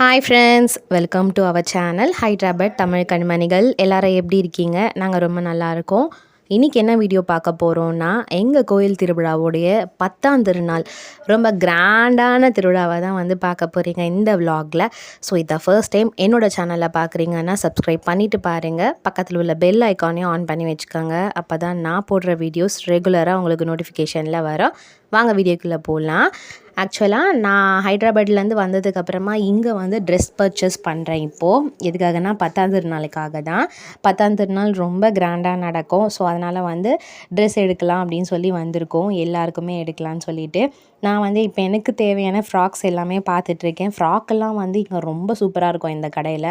Hi friends welcome to our channel Hyderabad Tamil கண்மணிகள் எல்லோரும் எப்படி இருக்கீங்க? நாங்கள் ரொம்ப நல்லாயிருக்கோம் இன்றைக்கி என்ன வீடியோ பார்க்க போகிறோன்னா எங்கள் கோயில் திருவிழாவுடைய பத்தாம் திருநாள். ரொம்ப கிராண்டான திருவிழாவை தான் வந்து பார்க்க போகிறீங்க இந்த விலாகில் ஸோ இதை ஃபர்ஸ்ட் டைம் என்னோடய சேனலில் பார்க்குறீங்கன்னா சப்ஸ்கிரைப் பண்ணிவிட்டு பாருங்கள் பக்கத்தில் உள்ள பெல் ஐக்கானையும் ஆன் பண்ணி வச்சுக்கோங்க. அப்போ தான் நான் போடுற வீடியோஸ் ரெகுலராக உங்களுக்கு நோட்டிஃபிகேஷனில் வரும். வாங்க வீடியோக்குள்ளே போகலாம் ஆக்சுவலாக நான் ஹைதராபாத்லேருந்து வந்ததுக்கப்புறமா இங்கே வந்து ட்ரெஸ் பர்ச்சேஸ் பண்ணுறேன் இப்போது எதுக்காகனா பத்தாம் திருநாளுக்காக தான். பத்தாம் திருநாள் ரொம்ப கிராண்டாக நடக்கும். ஸோ அதனால் வந்து ட்ரெஸ் எடுக்கலாம் அப்படின்னு சொல்லி வந்திருக்கோம். எல்லாருக்குமே எடுக்கலாம்னு சொல்லிட்டு. நான் வந்து இப்போ எனக்கு தேவையான ஃப்ராக்ஸ் எல்லாமே பார்த்துட்ருக்கேன். ஃப்ராக்கெல்லாம் வந்து இங்கே ரொம்ப சூப்பராக இருக்கும் இந்த கடையில்.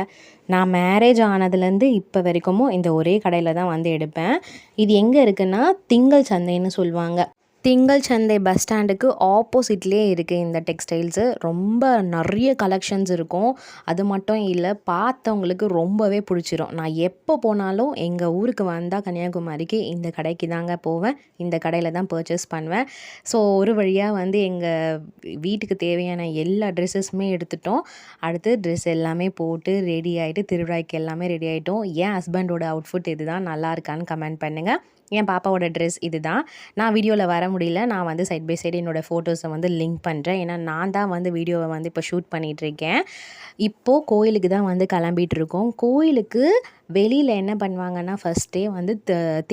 நான் மேரேஜ் ஆனதுலேருந்து இப்போ வரைக்கும் இந்த ஒரே கடையில் தான் வந்து எடுப்பேன். இது எங்கே இருக்குன்னா திங்கள் சந்தைன்னு சொல்லுவாங்க. திங்கள் சந்தை பஸ் ஸ்டாண்டுக்கு ஆப்போசிட்லேயே இருக்குது இந்த டெக்ஸ்டைல்ஸு ரொம்ப நிறைய கலெக்ஷன்ஸ் இருக்கும். அது மட்டும் இல்லை பார்த்தவங்களுக்கு ரொம்பவே பிடிச்சிரும். நான் எப்போ போனாலும் எங்கள் ஊருக்கு வந்தால் கன்னியாகுமரிக்கு இந்த கடைக்கு தாங்க போவேன். இந்த கடையில் தான் பர்ச்சேஸ் பண்ணுவேன். ஸோ ஒரு வழியாக வந்து எங்கள் வீட்டுக்கு தேவையான எல்லா ட்ரெஸ்ஸஸுமே எடுத்துட்டோம். அடுத்து ட்ரெஸ் எல்லாமே போட்டு ரெடி ஆகிட்டு திருவிழாய்க்கு எல்லாமே ரெடி ஆகிட்டோம் என் ஹஸ்பண்டோட அவுட்ஃபுட் இதுதான் நல்லா இருக்கான்னு கமெண்ட் பண்ணுங்கள் என் பாப்பாவோட ட்ரெஸ் இதுதான். நான் வீடியோவில் வர முடியல. நான் வந்து சைட் பை சைடு என்னோடய ஃபோட்டோஸை வந்து லிங்க் பண்ணுறேன் ஏன்னா நான் தான் வந்து வீடியோவை வந்து இப்போ ஷூட் பண்ணிகிட்ருக்கேன் இப்போது கோயிலுக்கு தான் வந்து கிளம்பிகிட்ருக்கோம் கோயிலுக்கு வெளியில் என்ன பண்ணுவாங்கன்னா ஃபஸ்ட்டே வந்து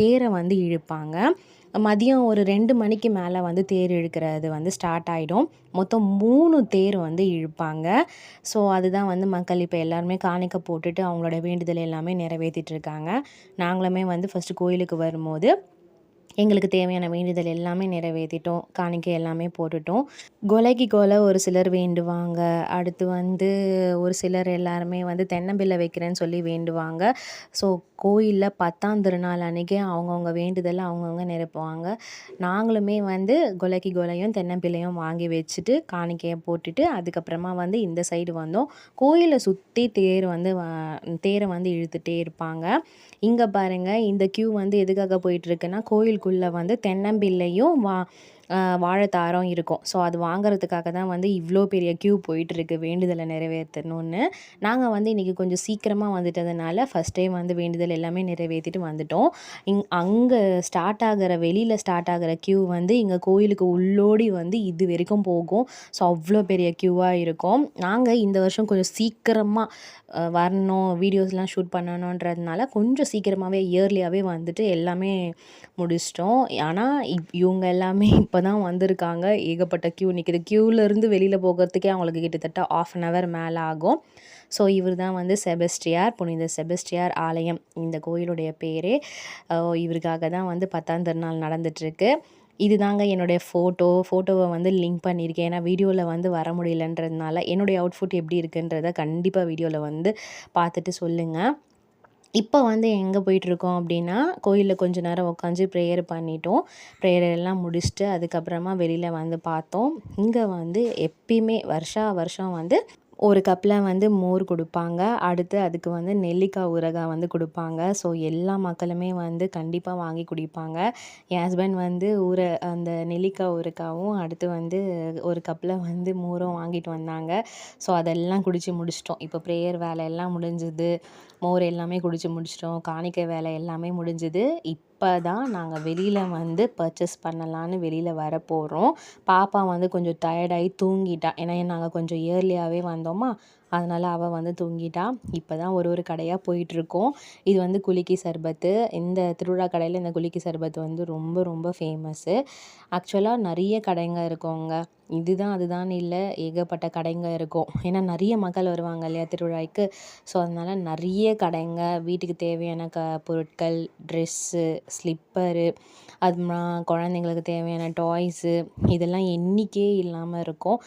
தேரை வந்து இழுப்பாங்க. மதியம் ஒரு ரெண்டு மணிக்கு மேலே வந்து தேர் இழுக்கிறது வந்து ஸ்டார்ட் ஆகிடும் மொத்தம் மூணு தேர் வந்து இழுப்பாங்க. ஸோ அதுதான் வந்து மக்கள் இப்போ எல்லாருமே காணிக்க போட்டுட்டு அவங்களோட வேண்டுதல் எல்லாமே நிறைவேற்றிட்டு இருக்காங்க. நாங்களுமே வந்து ஃபஸ்ட்டு கோயிலுக்கு வரும்போது எங்களுக்கு தேவையான வேண்டுதல் எல்லாமே நிறைவேற்றிட்டோம் காணிக்கை எல்லாமே போட்டுட்டோம். கொலைக்கு கொலை ஒரு சிலர் வேண்டுவாங்க. அடுத்து வந்து ஒரு சிலர் எல்லாருமே வந்து தென்னம்பிள்ளை வைக்கிறேன்னு சொல்லி வேண்டுவாங்க. ஸோ கோயிலில் பத்தாம் திருநாள் அன்றைக்கி அவங்கவுங்க வேண்டுதலை அவங்கவுங்க நிரப்புவாங்க. நாங்களுமே வந்து கொலைக்கு கொலையும் தென்னம்பிள்ளையும் வாங்கி வச்சுட்டு காணிக்கையை போட்டுட்டு அதுக்கப்புறமா வந்து இந்த சைடு வந்தோம். கோயிலை சுற்றி தேர் வந்து தேரை வந்து இழுத்துகிட்டே இருப்பாங்க. இங்கே பாருங்கள் இந்த கியூ வந்து எதுக்காக போயிட்டுருக்குன்னா கோயில் அதுக்குள்ளே வந்து தென்னம்பிள்ளையும் வா வாழைத்தாரம் இருக்கும். ஸோ அது வாங்குறதுக்காக தான் வந்து இவ்வளோ பெரிய க்யூ போயிட்டுருக்கு. வேண்டுதலை நிறைவேற்றணும்னு நாங்கள் வந்து இன்றைக்கி கொஞ்சம் சீக்கிரமாக வந்துட்டதுனால ஃபஸ்ட் டைம் வந்து வேண்டுதல் எல்லாமே நிறைவேற்றிட்டு வந்துட்டோம். இங் அங்கே ஸ்டார்ட் ஆகிற வெளியில் ஸ்டார்ட் ஆகிற க்யூ வந்து இங்கே கோயிலுக்கு உள்ளோடி வந்து இது வரைக்கும் போகும். ஸோ அவ்வளோ பெரிய க்யூவாக இருக்கும். நாங்கள் இந்த வருஷம் கொஞ்சம் சீக்கிரமாக வரணும் வீடியோஸ்லாம் ஷூட் பண்ணணுன்றதுனால கொஞ்சம் சீக்கிரமாகவே இயர்லியாகவே வந்துட்டு எல்லாமே முடிச்சிட்டோம். ஆனால் இப் இவங்க எல்லாமே இப்போ தான் வந்திருக்காங்க. ஏகப்பட்ட க்யூ நிற்கிது க்யூவிலேருந்து வெளியில் போகிறதுக்கே அவங்களுக்கு கிட்டத்தட்ட ஆஃப் அன் ஹவர் மேலே ஆகும். ஸோ இவர் தான் வந்து செபஸ்டியார் புனித செபஸ்டியார் ஆலயம். இந்த கோயிலுடைய பேரே இவருக்காக தான் வந்து பத்தாம் திருநாள் நடந்துட்டுருக்கு. இதுதாங்க என்னுடைய ஃபோட்டோ ஃபோட்டோவை வந்து லிங்க் பண்ணியிருக்கேன். ஏன்னா வீடியோவில் வந்து வர முடியலன்றதுனால என்னுடைய அவுட்ஃபுட் எப்படி இருக்குன்றத கண்டிப்பாக வீடியோவில் வந்து பார்த்துட்டு சொல்லுங்கள் இப்போ வந்து எங்கே போயிட்டுருக்கோம் அப்படின்னா கோயிலில் கொஞ்ச நேரம் உட்காந்து ப்ரேயர் பண்ணிட்டோம். ப்ரேயர் எல்லாம் முடிச்சுட்டு அதுக்கப்புறமா வெளியில் வந்து பார்த்தோம். இங்கே வந்து எப்பயுமே வருஷா வருஷம் வந்து ஒரு கப்பில் வந்து மோர் கொடுப்பாங்க. அடுத்து அதுக்கு வந்து நெல்லிக்காய் ஊறுகாய் வந்து கொடுப்பாங்க. ஸோ எல்லா மக்களுமே வந்து கண்டிப்பாக வாங்கி குடிப்பாங்க. என் ஹஸ்பண்ட் வந்து ஊற அந்த நெல்லிக்காய் ஊறுகாவும் அடுத்து வந்து ஒரு கப்பில் வந்து மோரும் வாங்கிட்டு வந்தாங்க. ஸோ அதெல்லாம் குடித்து முடிச்சிட்டோம். இப்போ ப்ரேயர் வேலையெல்லாம் முடிஞ்சுது. மோர் எல்லாமே குடித்து முடிச்சிட்டோம். காணிக்கை வேலை எல்லாமே முடிஞ்சுது. இப்போ தான் நாங்கள் வெளியில் வந்து பர்ச்சேஸ் பண்ணலான்னு வெளியில் வர போகிறோம் பாப்பா வந்து கொஞ்சம் டயர்டாகி தூங்கிட்டா. ஏன்னா நாங்கள் கொஞ்சம் இயர்லியாகவே வந்தோமா? அதனால் அவள் வந்து தூங்கிட்டா. இப்போ தான் ஒரு ஒரு கடையாக போயிட்டுருக்கோம். இது வந்து குலுக்கி சர்பத்து. இந்த திருவிழா கடையில் இந்த குலுக்கி சர்பத்து வந்து ரொம்ப ரொம்ப ஃபேமஸ்ஸு ஆக்சுவலாக நிறைய கடைங்க இருக்கோங்க. இதுதான் அதுதான் இல்லை. ஏகப்பட்ட கடைங்க இருக்கும். ஏன்னா நிறைய மக்கள் வருவாங்க இல்லையா திருவிழாய்க்கு ஸோ அதனால் நிறைய கடைங்க. வீட்டுக்கு தேவையான க பொருட்கள் ட்ரெஸ்ஸு ஸ்லிப்பரு அது குழந்தைங்களுக்கு தேவையான டாய்ஸு இதெல்லாம் எண்ணிக்கையே இல்லாமல் இருக்கும்.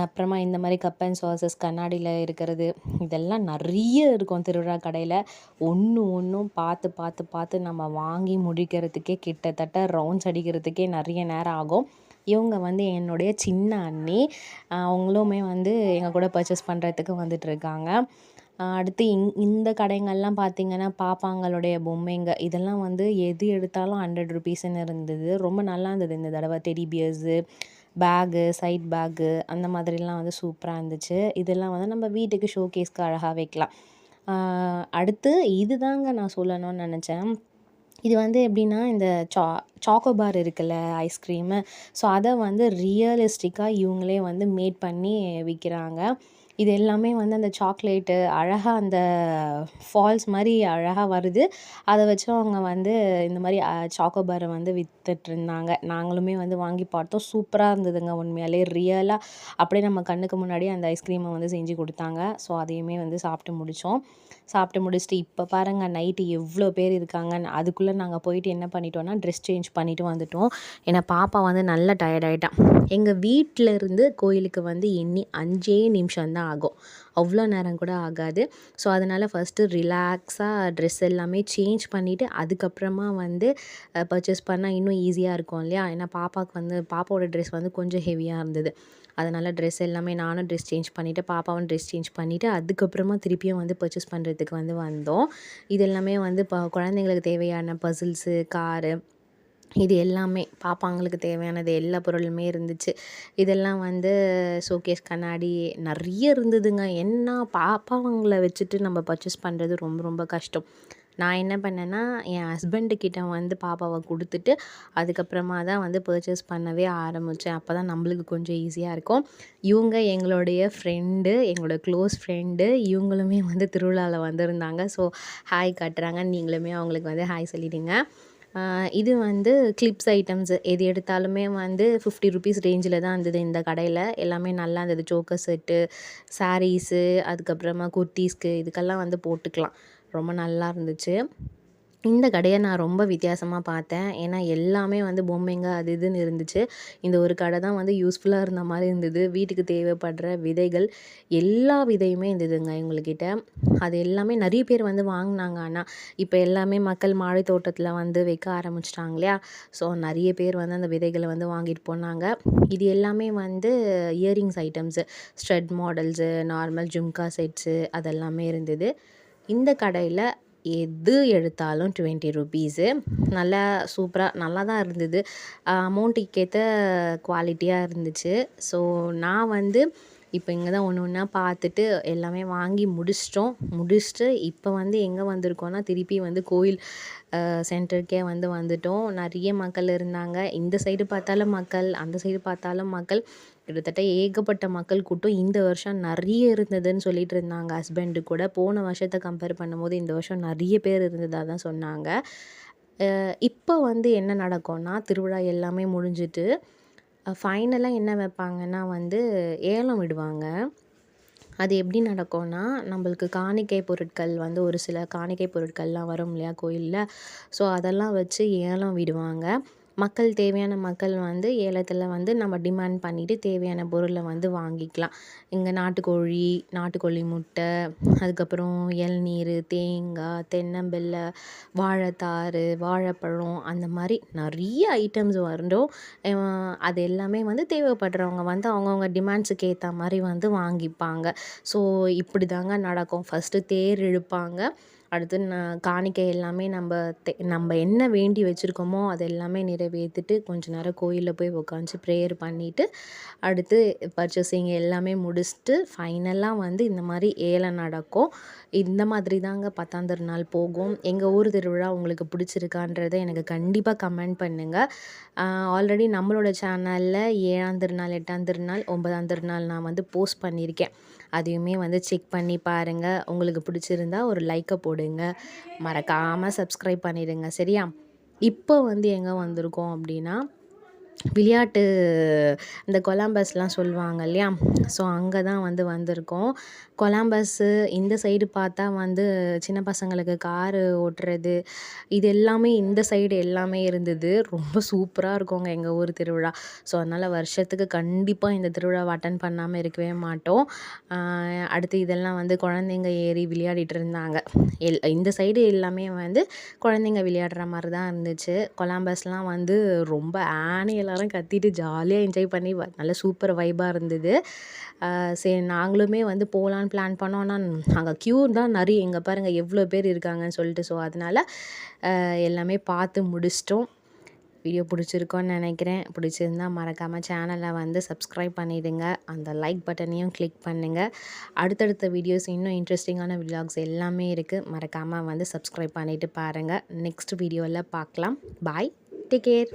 அப்புறமா இந்த மாதிரி கப் அண்ட் சாசஸ் கண்ணாடியில் இருக்கிறது இதெல்லாம் நிறைய இருக்கும் திருவிழா கடையில். ஒன்று ஒன்றும் பார்த்து பார்த்து பார்த்து நம்ம வாங்கி முடிக்கிறதுக்கே கிட்டத்தட்ட ரவுண்ட்ஸ் அடிக்கிறதுக்கே நிறைய நேரம் ஆகும். இவங்க வந்து என்னுடைய சின்ன அண்ணி. அவங்களுமே வந்து எங்கள் கூட பர்ச்சேஸ் பண்ணுறதுக்கு வந்துட்டுருக்காங்க அடுத்து இங் இந்த கடைங்கள்லாம் பார்த்திங்கன்னா பாப்பாங்களுடைய பொம்மைங்க. இதெல்லாம் வந்து எது எடுத்தாலும் ஹண்ட்ரட் ருபீஸ்ன்னு இருந்தது. ரொம்ப நல்லா இருந்தது இந்த தடவை. Teddy bears bag side bag அந்த மாதிரிலாம் வந்து சூப்பராக இருந்துச்சு. இதெல்லாம் வந்து நம்ம வீட்டுக்கு ஷோகேஸ்க்கு அழகாக வைக்கலாம். அடுத்து இது தாங்க நான் சொல்லணும்னு நினச்சேன். இது வந்து எப்படின்னா இந்த சா சாக்கோபார் இருக்குல்ல ஐஸ்கிரீமு ஸோ அதை வந்து ரியலிஸ்டிக்காக இவங்களே வந்து மேட் பண்ணி விற்கிறாங்க இது எல்லாமே வந்து அந்த சாக்லேட்டு அழகாக அந்த ஃபால்ஸ் மாதிரி அழகாக வருது. அதை வச்சு அவங்க வந்து இந்த மாதிரி சாக்கோபாரை வந்து விற்றுட்ருந்தாங்க நாங்களுமே வந்து வாங்கி பார்த்தோம். சூப்பராக இருந்ததுங்க உண்மையாலே. ரியலாக அப்படியே நம்ம கண்ணுக்கு முன்னாடி அந்த ஐஸ்கிரீமை வந்து செஞ்சு கொடுத்தாங்க. ஸோ அதையுமே வந்து சாப்பிட்டு முடித்தோம் சாப்பிட்டு முடிச்சுட்டு இப்போ பாருங்கள் நைட்டு எவ்வளோ பேர் இருக்காங்கன்னு அதுக்குள்ளே நாங்கள் போயிட்டு என்ன பண்ணிட்டோம்னா ட்ரெஸ் சேஞ்ச் பண்ணிவிட்டு வந்துட்டோம். ஏன்னா பாப்பா வந்து நல்லா டயர்டாயிட்டான் எங்கள் வீட்டில் இருந்து கோயிலுக்கு வந்து எண்ணி அஞ்சே நிமிஷம் தான் ஆகும். அவ்வளோ நேரம் கூட ஆகாது. ஸோ அதனால் ஃபஸ்ட்டு ரிலாக்ஸாக ட்ரெஸ் எல்லாமே சேஞ்ச் பண்ணிவிட்டு அதுக்கப்புறமா வந்து பர்ச்சேஸ் பண்ணால் இன்னும் ஈஸியாக இருக்கும் இல்லையா? ஏன்னா பாப்பாவுக்கு வந்து பாப்பாவோட ட்ரெஸ் வந்து கொஞ்சம் ஹெவியாக இருந்தது. அதனால் ட்ரெஸ் எல்லாமே நானும் ட்ரெஸ் சேஞ்ச் பண்ணிவிட்டு பாப்பாவும் ட்ரெஸ் சேஞ்ச் பண்ணிவிட்டு அதுக்கப்புறமா திருப்பியும் வந்து பர்ச்சேஸ் பண்ணுறதுக்கு வந்து வந்தோம். இது எல்லாமே வந்து இப்போ குழந்தைங்களுக்கு தேவையான பசில்ஸு காரு இது எல்லாமே பாப்பாங்களுக்கு தேவையானது எல்லா பொருளுமே இருந்துச்சு. இதெல்லாம் வந்து ஷோகேஸ் கண்ணாடி நிறைய இருந்ததுங்க. என்ன பாப்பாவங்களை வச்சுட்டு நம்ம பர்ச்சேஸ் பண்ணுறது ரொம்ப ரொம்ப கஷ்டம். நான் என்ன பண்ணேன்னா என் ஹஸ்பண்டுக்கிட்ட வந்து பாப்பாவை கொடுத்துட்டு அதுக்கப்புறமா தான் வந்து பர்ச்சேஸ் பண்ணவே ஆரம்பித்தேன் அப்போ தான் நம்மளுக்கு கொஞ்சம் ஈஸியாக இருக்கும். இவங்க எங்களுடைய ஃப்ரெண்டு எங்களோட க்ளோஸ் ஃப்ரெண்டு இவங்களுமே வந்து திருவிழாவில் வந்திருந்தாங்க. ஸோ ஹாய் காட்டுறாங்க. நீங்களுமே அவங்களுக்கு வந்து ஹாய் சொல்லிவிடுங்க இது வந்து கிளிப்ஸ் ஐட்டம்ஸ் எது எடுத்தாலுமே வந்து ஃபிஃப்டி ருபீஸ் ரேஞ்சில் தான் இருந்தது இந்த கடையில். எல்லாமே நல்லா இருந்தது. ஜோக்கர் செட்டு சாரீஸு அதுக்கப்புறமா குர்த்தீஸ்க்கு இதுக்கெல்லாம் வந்து போட்டுக்கலாம். ரொம்ப நல்லா இருந்துச்சு. இந்த கடையை நான் ரொம்ப வித்தியாசமாக பார்த்தேன். ஏன்னா எல்லாமே வந்து பொம்மைங்க அது இதுன்னு இருந்துச்சு. இந்த ஒரு கடை தான் வந்து யூஸ்ஃபுல்லாக இருந்த மாதிரி இருந்தது. வீட்டுக்கு தேவைப்படுற விதைகள் எல்லா விதையுமே இருந்ததுங்க எங்கள்கிட்ட அது எல்லாமே நிறைய பேர் வந்து வாங்கினாங்க. ஆனால் இப்போ எல்லாமே மக்கள் மாடி தோட்டத்தில் வந்து வைக்க ஆரம்பிச்சிட்டாங்க இல்லையா? ஸோ நிறைய பேர் வந்து அந்த விதைகளை வந்து வாங்கிட்டு போனாங்க. இது எல்லாமே வந்து earrings items straight models normal jhumka sets அதெல்லாமே இருந்தது. இந்த கடையில் எது எடுத்தாலும் டுவெண்ட்டி ருபீஸு நல்லா சூப்பராக நல்லா தான் இருந்தது அமௌண்ட்டுக்கேற்ற குவாலிட்டியாக இருந்துச்சு. ஸோ நான் வந்து இப்போ இங்கே தான் ஒன்று ஒன்றா பார்த்துட்டு எல்லாமே வாங்கி முடிச்சிட்டோம். முடிச்சுட்டு இப்போ வந்து எங்கே வந்திருக்கோம்னா திருப்பி வந்து கோயில் சென்டருக்கே வந்து வந்துட்டோம். நிறைய மக்கள் இருந்தாங்க. இந்த சைடு பார்த்தாலும் மக்கள் அந்த சைடு பார்த்தாலும் மக்கள். கிட்டத்தட்ட ஏகப்பட்ட மக்கள் கூட்டம். இந்த வருஷம் நிறைய இருந்ததுன்னு சொல்லிட்டு இருந்தாங்க. ஹஸ்பண்டு கூட போன வருஷத்தை கம்பேர் பண்ணும்போது இந்த வருஷம் நிறைய பேர் இருந்ததாக தான் சொன்னாங்க. இப்போ வந்து என்ன நடக்கும்னா திருவிழா எல்லாமே முடிஞ்சிட்டு ஃபைனலாக என்ன வைப்பாங்கன்னா வந்து ஏலம் விடுவாங்க அது எப்படி நடக்கும்னா நம்மளுக்கு காணிக்கை பொருட்கள் வந்து ஒரு சில காணிக்கை பொருட்கள்லாம் வரும் இல்லையா கோயிலில். ஸோ அதெல்லாம் வச்சு ஏலம் விடுவாங்க. மக்கள் தேவையான மக்கள் வந்து ஏலத்தில் வந்து நம்ம டிமாண்ட் பண்ணிவிட்டு தேவையான பொருளை வந்து வாங்கிக்கலாம். இங்கே நாட்டுக்கோழி நாட்டுக்கோழி முட்டை அதுக்கப்புறம் இளநீர் தேங்காய் தென்னம்பிள்ளை வாழைத்தாறு வாழைப்பழம் அந்த மாதிரி நிறைய ஐட்டம்ஸ் வரும் அது எல்லாமே வந்து தேவைப்படுறவங்க வந்து அவங்கவுங்க டிமாண்ட்ஸுக்கு ஏற்ற மாதிரி வந்து வாங்கிப்பாங்க. ஸோ இப்படி தாங்க நடக்கும். ஃபஸ்ட்டு தேர் இழுப்பாங்க. அடுத்து நான் காணிக்கை எல்லாமே நம்ம தே நம்ம என்ன வேண்டி வச்சுருக்கோமோ அது எல்லாமே நிறைவேற்றிட்டு கொஞ்ச நேரம் கோயிலில் போய் உட்காந்து ப்ரேயர் பண்ணிவிட்டு அடுத்து பர்ச்சேசிங் எல்லாமே முடிச்சுட்டு ஃபைனலாக வந்து இந்த மாதிரி ஏழை நடக்கும். இந்த மாதிரி தாங்க பத்தாம் திருநாள் போகும். எங்கள் ஊர் திருவிழா உங்களுக்கு பிடிச்சிருக்கான்றதை எனக்கு கண்டிப்பாக கமெண்ட் பண்ணுங்கள் ஆல்ரெடி நம்மளோட சேனலில் ஏழாம் திருநாள் எட்டாம் திருநாள் ஒன்பதாம் திருநாள் நான் வந்து போஸ்ட் பண்ணியிருக்கேன். அதையுமே வந்து செக் பண்ணி பாருங்கள் உங்களுக்கு பிடிச்சிருந்தா ஒரு லைக்கை போடுங்க. மறக்காமல் சப்ஸ்கிரைப் பண்ணிடுங்க. சரியா? இப்போ வந்து எங்கே வந்திருக்கோம் அப்படின்னா விளையாட்டு இந்த கொலம்பஸ்லாம் சொல்லுவாங்க இல்லையா? ஸோ அங்கே தான் வந்து வந்திருக்கோம். கொலம்பஸ்ஸு இந்த சைடு பார்த்தா வந்து சின்ன பசங்களுக்கு காரு ஓட்டுறது இது எல்லாமே இந்த சைடு எல்லாமே இருந்தது. ரொம்ப சூப்பராக இருக்குங்க எங்கள் ஊர் திருவிழா. ஸோ அதனால் வருஷத்துக்கு கண்டிப்பாக இந்த திருவிழாவை அட்டன் பண்ணாமல் இருக்கவே மாட்டோம். அடுத்து இதெல்லாம் வந்து குழந்தைங்க ஏறி விளையாடிட்டு இருந்தாங்க. எல் இந்த சைடு எல்லாமே வந்து குழந்தைங்க விளையாடுற மாதிரி தான் இருந்துச்சு. கொலாம்பஸ்லாம் வந்து ரொம்ப ஆனியலாக எல்லாரும் கத்திட்டு ஜாலியாக என்ஜாய் பண்ணி நல்ல சூப்பர் வைபாக இருந்தது. சரி நாங்களுமே வந்து போகலான்னு பிளான் பண்ணோம். ஆனால் அங்கே க்யூ தான் நிறைய எங்கள் பாருங்கள் எவ்வளோ பேர் இருக்காங்கன்னு சொல்லிட்டு ஸோ அதனால் எல்லாமே பார்த்து முடிச்சிட்டோம். வீடியோ பிடிச்சிருக்கோன்னு நினைக்கிறேன். பிடிச்சிருந்தா மறக்காமல் சேனலை வந்து சப்ஸ்கிரைப் பண்ணிவிடுங்க அந்த லைக் பட்டனையும் கிளிக் பண்ணுங்கள் அடுத்தடுத்த வீடியோஸ் இன்னும் இன்ட்ரெஸ்டிங்கான விலாக்ஸ் எல்லாமே இருக்குது மறக்காமல் வந்து சப்ஸ்கிரைப் பண்ணிவிட்டு பாருங்கள் நெக்ஸ்ட் வீடியோவில் பார்க்கலாம் பாய் டேக் கேர்